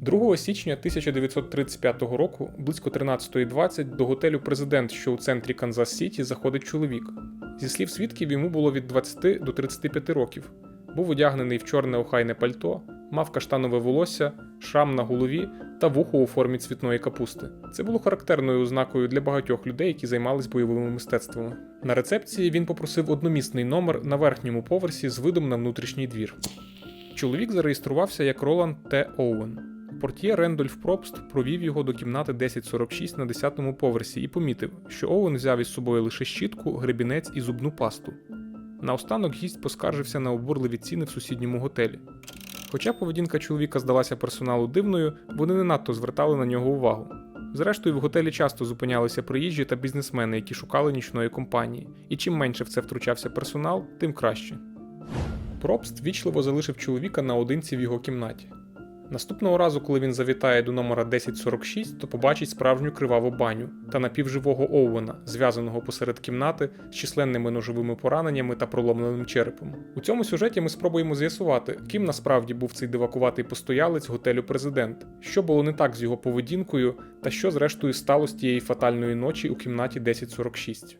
2 січня 1935 року, близько 13.20, до готелю Президент, що у центрі Канзас Сіті, заходить чоловік. Зі слів свідків, йому було від 20 до 35 років. Був одягнений в чорне охайне пальто, мав каштанове волосся, шрам на голові та вухо у формі цвітної капусти. Це було характерною ознакою для багатьох людей, які займались бойовими мистецтвами. На рецепції він попросив одномісний номер на верхньому поверсі з видом на внутрішній двір. Чоловік зареєструвався як Роланд Т. Оуен. Портьє Рендольф Пробст провів його до кімнати 1046 на 10-му поверсі і помітив, що Оуен взяв із собою лише щітку, гребінець і зубну пасту. Наостанок гість поскаржився на обурливі ціни в сусідньому готелі. Хоча поведінка чоловіка здалася персоналу дивною, вони не надто звертали на нього увагу. Зрештою, в готелі часто зупинялися приїжджі та бізнесмени, які шукали нічної компанії, і чим менше в це втручався персонал, тим краще. Пробст вічливо залишив чоловіка наодинці в його кімнаті. Наступного разу, коли він завітає до номера 1046, то побачить справжню криваву баню та напівживого Оуена, зв'язаного посеред кімнати з численними ножовими пораненнями та проломленим черепом. У цьому сюжеті ми спробуємо з'ясувати, ким насправді був цей дивакуватий постоялець готелю Президент, що було не так з його поведінкою, та що зрештою сталося тієї фатальної ночі у кімнаті 1046.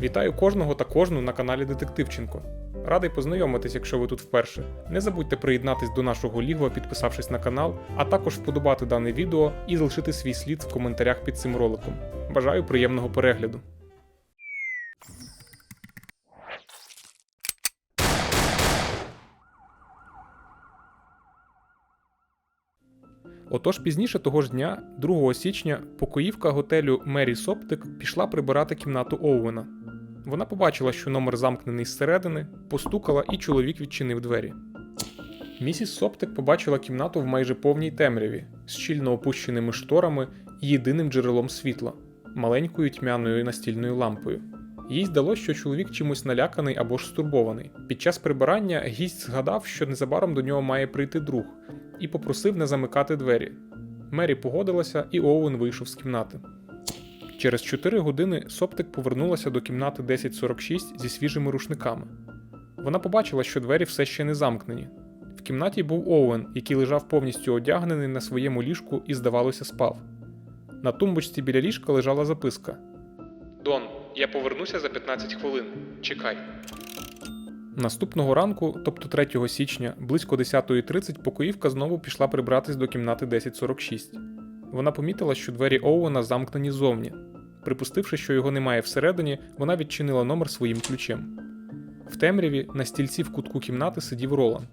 Вітаю кожного та кожну на каналі Детективченко. Радий познайомитись, якщо ви тут вперше. Не забудьте приєднатись до нашого лігва, підписавшись на канал, а також вподобати дане відео і залишити свій слід в коментарях під цим роликом. Бажаю приємного перегляду. Отож пізніше того ж дня, 2 січня, покоївка готелю Мері Соптик пішла прибирати кімнату Оуена. Вона побачила, що номер замкнений зсередини, постукала, і чоловік відчинив двері. Місіс Соптик побачила кімнату в майже повній темряві, з щільно опущеними шторами і єдиним джерелом світла маленькою тьмяною настільною лампою. Їй здалося, що чоловік чимось наляканий або ж стурбований. Під час прибирання гість згадав, що незабаром до нього має прийти друг, і попросив не замикати двері. Мері погодилася, і Оуен вийшов з кімнати. Через 4 години Соптик повернулася до кімнати 1046 зі свіжими рушниками. Вона побачила, що двері все ще не замкнені. В кімнаті був Оуен, який лежав повністю одягнений на своєму ліжку і, здавалося, спав. На тумбочці біля ліжка лежала записка: Дон, я повернуся за 15 хвилин. Чекай. Наступного ранку, тобто 3 січня, близько 10.30, покоївка знову пішла прибратись до кімнати 1046. Вона помітила, що двері Оуена замкнені ззовні. Припустивши, що його немає всередині, вона відчинила номер своїм ключем. В темряві на стільці в кутку кімнати сидів Роланд.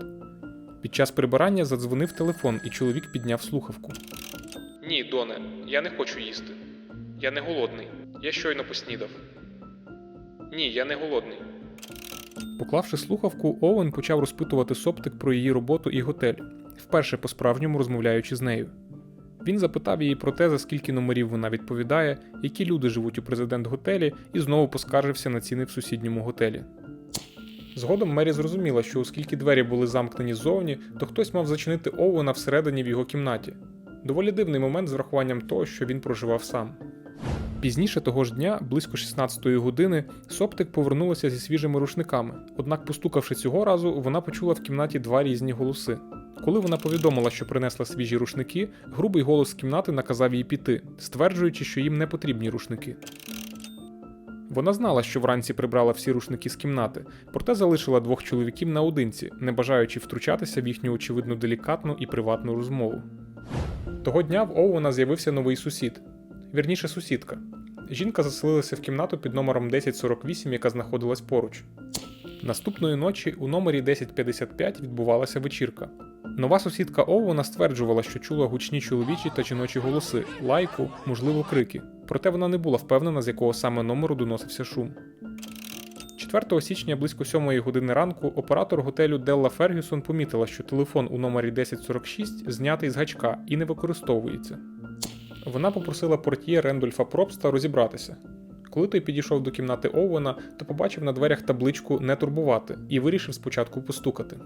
Під час прибирання задзвонив телефон, і чоловік підняв слухавку. Ні, Доне, я не хочу їсти. Я не голодний. Я щойно поснідав. Ні, я не голодний. Поклавши слухавку, Оуен почав розпитувати Соптик про її роботу і готель, вперше по-справжньому розмовляючи з нею. Він запитав її про те, за скільки номерів вона відповідає, які люди живуть у президент-готелі, і знову поскаржився на ціни в сусідньому готелі. Згодом Мері зрозуміла, що оскільки двері були замкнені ззовні, то хтось мав зачинити Оуена всередині в його кімнаті. Доволі дивний момент з врахуванням того, що він проживав сам. Пізніше того ж дня, близько 16-ї години, Соптик повернулася зі свіжими рушниками, однак, постукавши цього разу, вона почула в кімнаті два різні голоси. Коли вона повідомила, що принесла свіжі рушники, грубий голос з кімнати наказав їй піти, стверджуючи, що їм не потрібні рушники. Вона знала, що вранці прибрала всі рушники з кімнати, проте залишила двох чоловіків наодинці, не бажаючи втручатися в їхню очевидно делікатну і приватну розмову. Того дня в Оуена з'явився новий сусід, вірніше сусідка. Жінка заселилася в кімнату під номером 1048, яка знаходилась поруч. Наступної ночі у номері 1055 відбувалася вечірка. Нова сусідка Оуена стверджувала, що чула гучні чоловічі та жіночі голоси, лайку, можливо, крики. Проте вона не була впевнена, з якого саме номеру доносився шум. 4 січня близько 7 години ранку оператор готелю Делла Фергюсон помітила, що телефон у номері 1046 знятий з гачка і не використовується. Вона попросила портьє Рендольфа Пробста розібратися. Коли той підійшов до кімнати Оуена, то побачив на дверях табличку Не турбувати і вирішив спочатку постукати.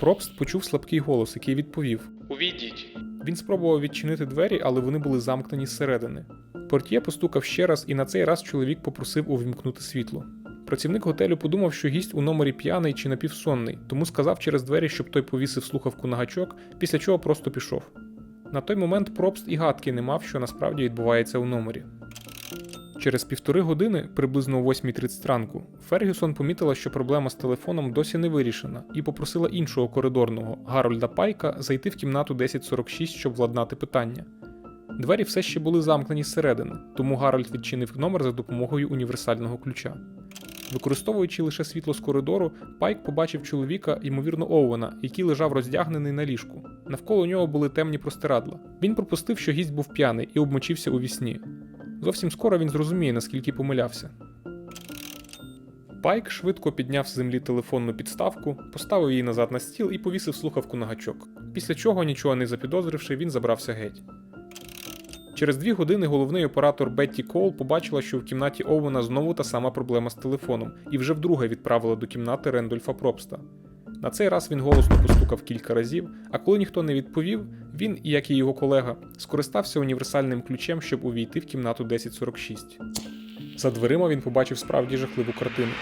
Пробст почув слабкий голос, який відповів: Увійдіть. Він спробував відчинити двері, але вони були замкнені зсередини. Портьє постукав ще раз, і на цей раз чоловік попросив увімкнути світло. Працівник готелю подумав, що гість у номері п'яний чи напівсонний, тому сказав через двері, щоб той повісив слухавку на гачок, після чого просто пішов. На той момент Пробст і гадки не мав, що насправді відбувається у номері. Через півтори години, приблизно о 8.30 ранку, Фергюсон помітила, що проблема з телефоном досі не вирішена, і попросила іншого коридорного Гарольда Пайка зайти в кімнату 1046, щоб владнати питання. Двері все ще були замкнені зсередини, тому Гарольд відчинив номер за допомогою універсального ключа. Використовуючи лише світло з коридору, Пайк побачив чоловіка, ймовірно, Оуена, який лежав роздягнений на ліжку. Навколо нього були темні простирадла. Він пропустив, що гість був п'яний і обмочився у вісні. Зовсім скоро він зрозуміє, наскільки помилявся. Пайк швидко підняв з землі телефонну підставку, поставив її назад на стіл і повісив слухавку на гачок. Після чого, нічого не запідозривши, він забрався геть. Через дві години головний оператор Бетті Коул побачила, що в кімнаті Оуена знову та сама проблема з телефоном, і вже вдруге відправила до кімнати Рендольфа Пробста. На цей раз він голосно постукав кілька разів, а коли ніхто не відповів, він, як і його колега, скористався універсальним ключем, щоб увійти в кімнату 1046. За дверима він побачив справді жахливу картину.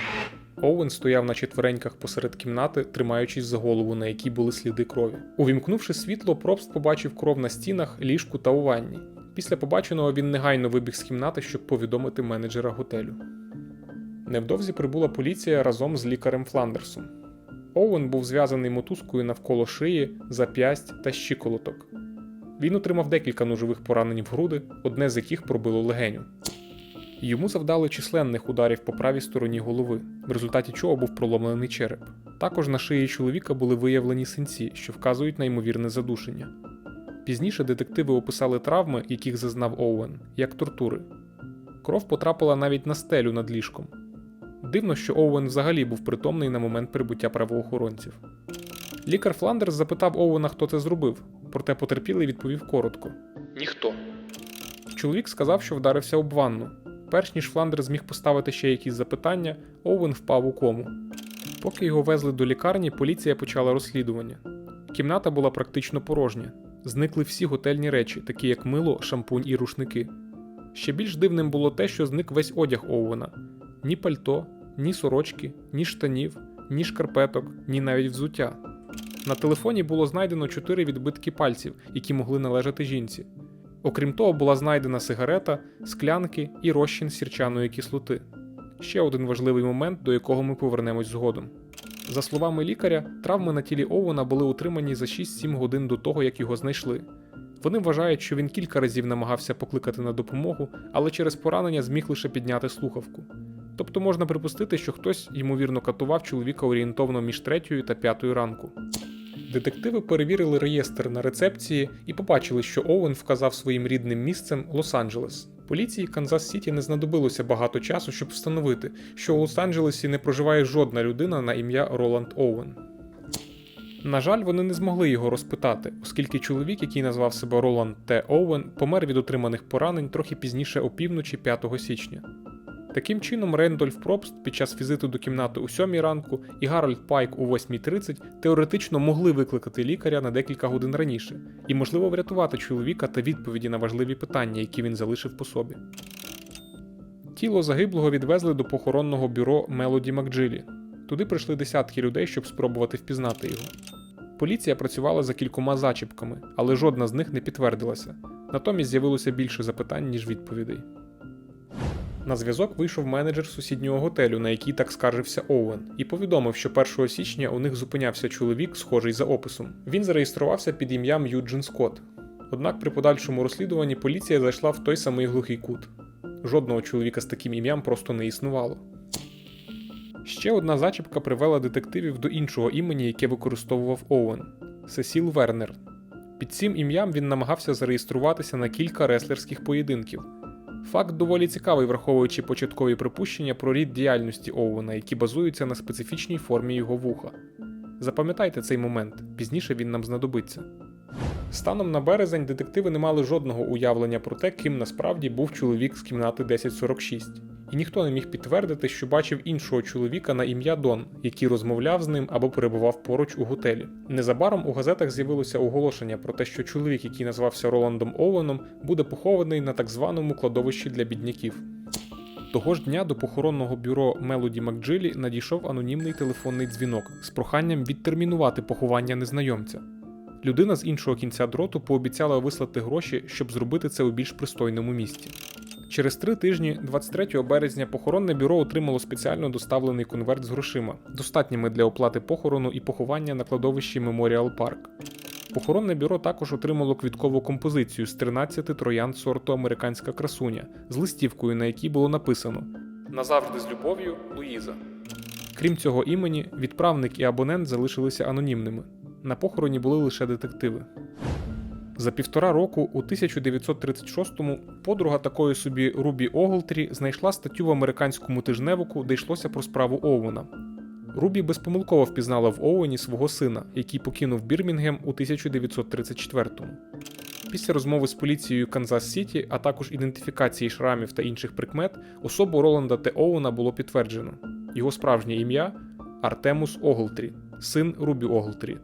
Оуен стояв на четвереньках посеред кімнати, тримаючись за голову, на якій були сліди крові. Увімкнувши світло, Пробст побачив кров на стінах, ліжку та у ванні. Після побаченого він негайно вибіг з кімнати, щоб повідомити менеджера готелю. Невдовзі прибула поліція разом з лікарем Фландерсом. Оуен був зв'язаний мотузкою навколо шиї, зап'ясть та щиколоток. Він отримав декілька ножових поранень в груди, одне з яких пробило легеню. Йому завдали численних ударів по правій стороні голови, в результаті чого був проломлений череп. Також на шиї чоловіка були виявлені синці, що вказують на ймовірне задушення. Пізніше детективи описали травми, яких зазнав Оуен, як тортури. Кров потрапила навіть на стелю над ліжком. Дивно, що Оуен взагалі був притомний на момент прибуття правоохоронців. Лікар Фландерс запитав Оуена, хто це зробив, проте потерпілий відповів коротко: Ніхто. Чоловік сказав, що вдарився об ванну. Перш ніж Фландер зміг поставити ще якісь запитання, Оуен впав у кому. Поки його везли до лікарні, поліція почала розслідування. Кімната була практично порожня. Зникли всі готельні речі, такі як мило, шампунь і рушники. Ще більш дивним було те, що зник весь одяг Оуена: ні пальто, ні сорочки, ні штанів, ні шкарпеток, ні навіть взуття. На телефоні було знайдено чотири відбитки пальців, які могли належати жінці. Окрім того, була знайдена сигарета, склянки і розчин сірчаної кислоти. Ще один важливий момент, до якого ми повернемось згодом. За словами лікаря, травми на тілі Оуена були утримані за 6-7 годин до того, як його знайшли. Вони вважають, що він кілька разів намагався покликати на допомогу, але через поранення зміг лише підняти слухавку. Тобто можна припустити, що хтось, ймовірно, катував чоловіка орієнтовно між третьою та п'ятою ранку. Детективи перевірили реєстр на рецепції і побачили, що Оуен вказав своїм рідним місцем Лос-Анджелес. Поліції Канзас Сіті не знадобилося багато часу, щоб встановити, що у Лос-Анджелесі не проживає жодна людина на ім'я Роланд Оуен. На жаль, вони не змогли його розпитати, оскільки чоловік, який назвав себе Роланд Т. Оуен, помер від отриманих поранень трохи пізніше опівночі 5 січня. Таким чином, Рендольф Пробст під час візиту до кімнати у 7 ранку і Гарольд Пайк у 8.30 теоретично могли викликати лікаря на декілька годин раніше і, можливо, врятувати чоловіка та відповіді на важливі питання, які він залишив по собі. Тіло загиблого відвезли до похоронного бюро Мелоді Макджилі. Туди прийшли десятки людей, щоб спробувати впізнати його. Поліція працювала за кількома зачіпками, але жодна з них не підтвердилася. Натомість з'явилося більше запитань, ніж відповідей. На зв'язок вийшов менеджер сусіднього готелю, на який так скаржився Оуен, і повідомив, що 1 січня у них зупинявся чоловік, схожий за описом. Він зареєструвався під ім'ям Юджин Скотт. Однак при подальшому розслідуванні поліція зайшла в той самий глухий кут. Жодного чоловіка з таким ім'ям просто не існувало. Ще одна зачіпка привела детективів до іншого імені, яке використовував Оуен Сесіл Вернер. Під цим ім'ям він намагався зареєструватися на кілька реслерських поєдинків. Факт доволі цікавий, враховуючи початкові припущення про рід діяльності Оуена, які базуються на специфічній формі його вуха. Запам'ятайте цей момент, пізніше він нам знадобиться. Станом на березень детективи не мали жодного уявлення про те, ким насправді був чоловік з кімнати 1046, і ніхто не міг підтвердити, що бачив іншого чоловіка на ім'я Дон, який розмовляв з ним або перебував поруч у готелі. Незабаром у газетах з'явилося оголошення про те, що чоловік, який назвався Роландом Оуеном, буде похований на так званому кладовищі для бідняків. Того ж дня до похоронного бюро Мелоді Макджилі надійшов анонімний телефонний дзвінок з проханням відтермінувати поховання незнайомця. Людина з іншого кінця дроту пообіцяла вислати гроші, щоб зробити це у більш пристойному місці. Через три тижні, 23 березня, похоронне бюро отримало спеціально доставлений конверт з грошима, достатніми для оплати похорону і поховання на кладовищі Меморіал Парк. Похоронне бюро також отримало квіткову композицію з 13 троянд сорту американська красуня з листівкою, на якій було написано Назавжди з любов'ю Луїза. Крім цього імені, відправник і абонент залишилися анонімними. На похороні були лише детективи. За півтора року, у 1936-му, подруга такої собі Рубі Оглтрі знайшла статтю в американському тижневику, де йшлося про справу Оуена. Рубі безпомилково впізнала в Оуені свого сина, який покинув Бірмінгем у 1934-му. Після розмови з поліцією Канзас Сіті, а також ідентифікації шрамів та інших прикмет, особу Роланда Т. Оуена було підтверджено. Його справжнє ім'я Артемус Оглтрі, син Рубі Оглтрі.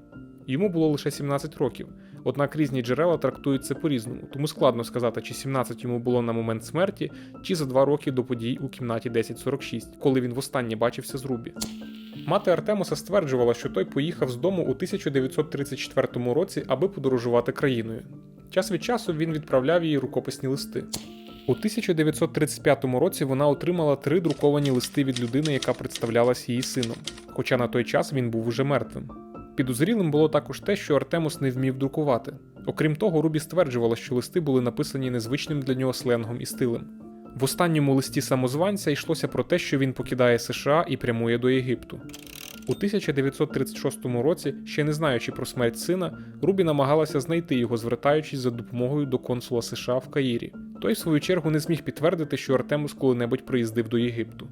Йому було лише 17 років, однак різні джерела трактують це по-різному, тому складно сказати, чи 17 йому було на момент смерті, чи за два роки до подій у кімнаті 1046, коли він востаннє бачився з Рубі. Мати Артемуса стверджувала, що той поїхав з дому у 1934 році, аби подорожувати країною. Час від часу він відправляв їй рукописні листи. У 1935 році вона отримала три друковані листи від людини, яка представлялась її сином, хоча на той час він був уже мертвим. Підозрілим було також те, що Артемус не вмів друкувати. Окрім того, Рубі стверджувала, що листи були написані незвичним для нього сленгом і стилем. В останньому листі самозванця йшлося про те, що він покидає США і прямує до Єгипту. У 1936 році, ще не знаючи про смерть сина, Рубі намагалася знайти його, звертаючись за допомогою до консула США в Каїрі. Той, в свою чергу, не зміг підтвердити, що Артемус коли-небудь приїздив до Єгипту.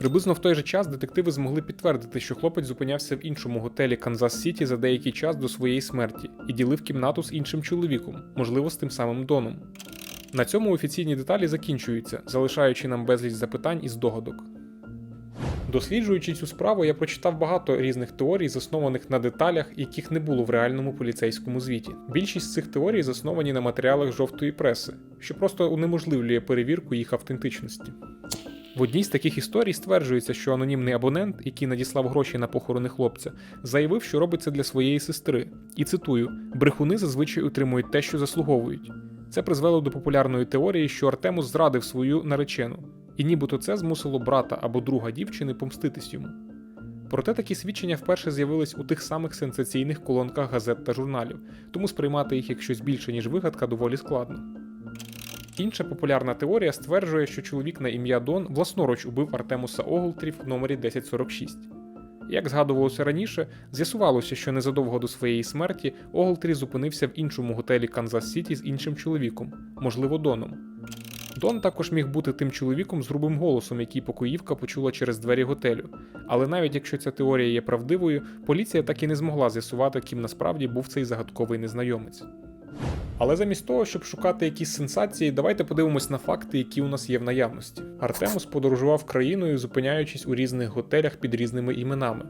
Приблизно в той же час детективи змогли підтвердити, що хлопець зупинявся в іншому готелі Канзас Сіті за деякий час до своєї смерті і ділив кімнату з іншим чоловіком, можливо, з тим самим Доном. На цьому офіційні деталі закінчуються, залишаючи нам безліч запитань і здогадок. Досліджуючи цю справу, я прочитав багато різних теорій, заснованих на деталях, яких не було в реальному поліцейському звіті. Більшість цих теорій засновані на матеріалах жовтої преси, що просто унеможливлює перевірку їх автентичності. В одній з таких історій стверджується, що анонімний абонент, який надіслав гроші на похорони хлопця, заявив, що робить це для своєї сестри. І цитую: брехуни зазвичай отримують те, що заслуговують. Це призвело до популярної теорії, що Артемус зрадив свою наречену, і нібито це змусило брата або друга дівчини помститись йому. Проте такі свідчення вперше з'явились у тих самих сенсаційних колонках газет та журналів, тому сприймати їх як щось більше, ніж вигадка, доволі складно. Інша популярна теорія стверджує, що чоловік на ім'я Дон власноруч убив Артемуса Оглтрі в номері 1046. Як згадувалося раніше, з'ясувалося, що незадовго до своєї смерті Оглтрі зупинився в іншому готелі Канзас Сіті з іншим чоловіком, можливо, Доном. Дон також міг бути тим чоловіком з грубим голосом, який покоївка почула через двері готелю. Але навіть якщо ця теорія є правдивою, поліція так і не змогла з'ясувати, ким насправді був цей загадковий незнайомець. Але замість того, щоб шукати якісь сенсації, давайте подивимось на факти, які у нас є в наявності. Артемус подорожував країною, зупиняючись у різних готелях під різними іменами.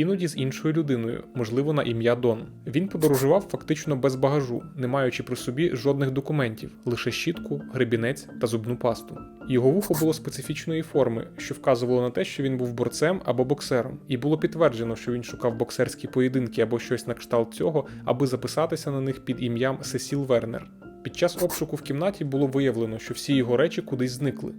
Іноді з іншою людиною, можливо, на ім'я Дон. Він подорожував фактично без багажу, не маючи при собі жодних документів, лише щітку, гребінець та зубну пасту. Його вухо було специфічної форми, що вказувало на те, що він був борцем або боксером, і було підтверджено, що він шукав боксерські поєдинки або щось на кшталт цього, аби записатися на них під ім'ям Сесіл Вернер. Під час обшуку в кімнаті було виявлено, що всі його речі кудись зникли.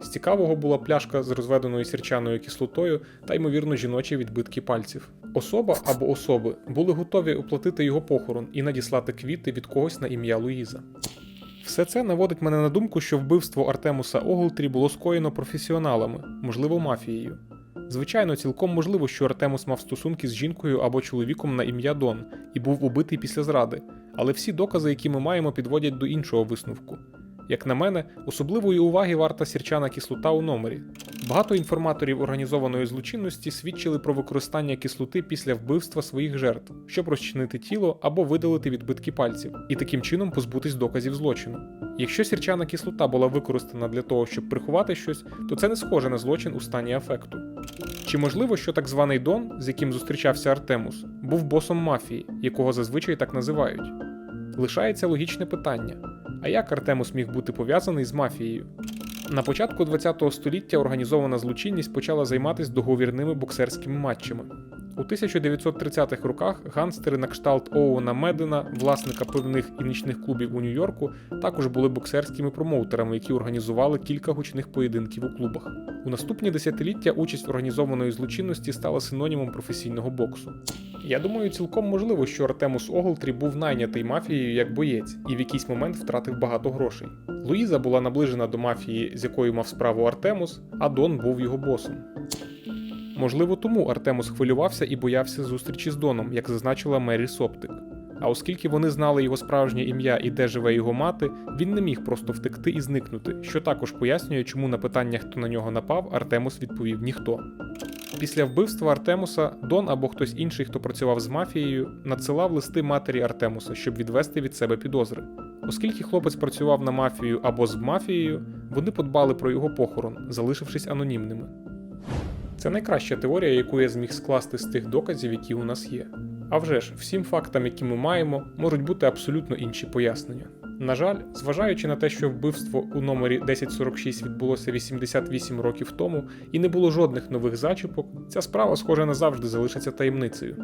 З цікавого була пляшка з розведеною сірчаною кислотою та, ймовірно, жіночі відбитки пальців. Особа або особи були готові оплатити його похорон і надіслати квіти від когось на ім'я Луїза. Все це наводить мене на думку, що вбивство Артемуса Оглтрі було скоєно професіоналами, можливо, мафією. Звичайно, цілком можливо, що Артемус мав стосунки з жінкою або чоловіком на ім'я Дон і був убитий після зради, але всі докази, які ми маємо, підводять до іншого висновку. Як на мене, особливої уваги варта сірчана кислота у номері. Багато інформаторів організованої злочинності свідчили про використання кислоти після вбивства своїх жертв, щоб розчинити тіло або видалити відбитки пальців, і таким чином позбутись доказів злочину. Якщо сірчана кислота була використана для того, щоб приховати щось, то це не схоже на злочин у стані афекту. Чи можливо, що так званий Дон, з яким зустрічався Артемус, був босом мафії, якого зазвичай так називають? Лишається логічне питання: а як Артемус міг бути пов'язаний з мафією? На початку ХХ століття організована злочинність почала займатися договірними боксерськими матчами. У 1930-х роках ганстери на кшталт Оуена Медена, власника пивних і нічних клубів у Нью-Йорку, також були боксерськими промоутерами, які організували кілька гучних поєдинків у клубах. У наступні десятиліття участь організованої злочинності стала синонімом професійного боксу. Я думаю, цілком можливо, що Артемус Оглтрі був найнятий мафією як боєць і в якийсь момент втратив багато грошей. Луїза була наближена до мафії, з якою мав справу Артемус, а Дон був його босом. Можливо, тому Артемус хвилювався і боявся зустрічі з Доном, як зазначила Мері Соптик. А оскільки вони знали його справжнє ім'я і де живе його мати, він не міг просто втекти і зникнути, що також пояснює, чому на питання, хто на нього напав, Артемус відповів ніхто. Після вбивства Артемуса Дон або хтось інший, хто працював з мафією, надсилав листи матері Артемуса, щоб відвести від себе підозри. Оскільки хлопець працював на мафію або з мафією, вони подбали про його похорон, залишившись анонімними. Це найкраща теорія, яку я зміг скласти з тих доказів, які у нас є. А вже ж, всім фактам, які ми маємо, можуть бути абсолютно інші пояснення. На жаль, зважаючи на те, що вбивство у номері 1046 відбулося 88 років тому і не було жодних нових зачіпок, ця справа, схоже, назавжди залишиться таємницею.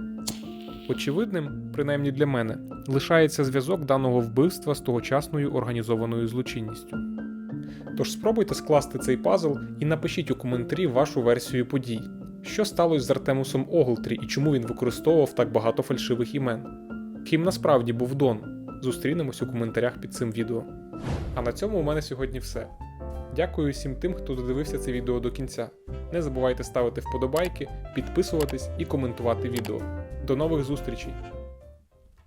Очевидним, принаймні для мене, лишається зв'язок даного вбивства з тогочасною організованою злочинністю. Тож спробуйте скласти цей пазл і напишіть у коментарі вашу версію подій. Що сталося з Артемусом Оглтрі і чому він використовував так багато фальшивих імен? Ким насправді був Дон? Зустрінемось у коментарях під цим відео. А на цьому у мене сьогодні все. Дякую всім тим, хто додивився це відео до кінця. Не забувайте ставити вподобайки, підписуватись і коментувати відео. До нових зустрічей!